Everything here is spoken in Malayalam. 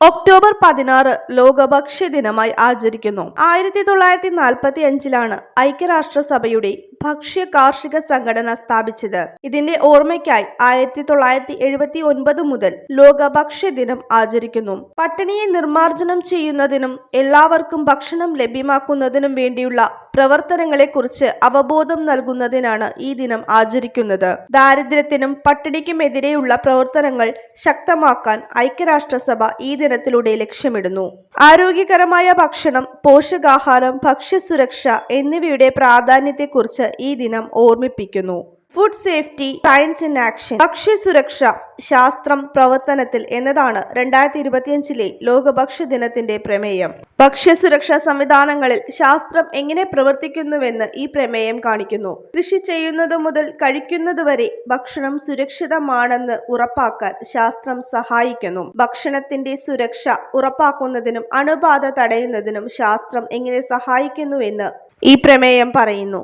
ഒക്ടോബർ പതിനാറ് ലോക ഭക്ഷ്യദിനമായി ആചരിക്കുന്നു. ആയിരത്തി തൊള്ളായിരത്തി നാൽപ്പത്തി അഞ്ചിലാണ് ഐക്യരാഷ്ട്രസഭയുടെ ഭക്ഷ്യ കാർഷിക സംഘടന സ്ഥാപിച്ചത്. ഇതിന്റെ ഓർമ്മയ്ക്കായി ആയിരത്തി തൊള്ളായിരത്തി എഴുപത്തി ഒൻപത് മുതൽ ലോക ഭക്ഷ്യ ദിനം ആചരിക്കുന്നു. പട്ടിണിയെ നിർമ്മാർജനം ചെയ്യുന്നതിനും എല്ലാവർക്കും ഭക്ഷണം ലഭ്യമാക്കുന്നതിനും വേണ്ടിയുള്ള പ്രവർത്തനങ്ങളെക്കുറിച്ച് അവബോധം നൽകുന്നതിനാണ് ഈ ദിനം ആചരിക്കുന്നത്. ദാരിദ്ര്യത്തിനും പട്ടിണിക്കുമെതിരെയുള്ള പ്രവർത്തനങ്ങൾ ശക്തമാക്കാൻ ഐക്യരാഷ്ട്രസഭ ഈ ദിനത്തിലൂടെ ലക്ഷ്യമിടുന്നു. ആരോഗ്യകരമായ ഭക്ഷണം പോഷകാഹാരം ഭക്ഷ്യസുരക്ഷ എന്നിവയുടെ പ്രാധാന്യത്തെക്കുറിച്ച് ഈ ദിനം ഓർമ്മിപ്പിക്കുന്നു. Food safety science in action ഭക്ഷ്യസുരക്ഷ ശാസ്ത്രം പ്രവർത്തനത്തിൽ എന്നതാണ് രണ്ടായിരത്തി ഇരുപത്തിയഞ്ചിലെ ലോക ഭക്ഷ്യ ദിനത്തിന്റെ പ്രമേയം. ഭക്ഷ്യസുരക്ഷാ സംവിധാനങ്ങളിൽ ശാസ്ത്രം എങ്ങനെ പ്രവർത്തിക്കുന്നുവെന്ന് ഈ പ്രമേയം കാണിക്കുന്നു. കൃഷി ചെയ്യുന്നത് മുതൽ കഴിക്കുന്നത് വരെ ഭക്ഷണം സുരക്ഷിതമാണെന്ന് ഉറപ്പാക്കാൻ ശാസ്ത്രം സഹായിക്കുന്നു. ഭക്ഷണത്തിന്റെ സുരക്ഷ ഉറപ്പാക്കുന്നതിനും അണുബാധ തടയുന്നതിനും ശാസ്ത്രം എങ്ങനെ സഹായിക്കുന്നുവെന്ന് ഈ പ്രമേയം പറയുന്നു.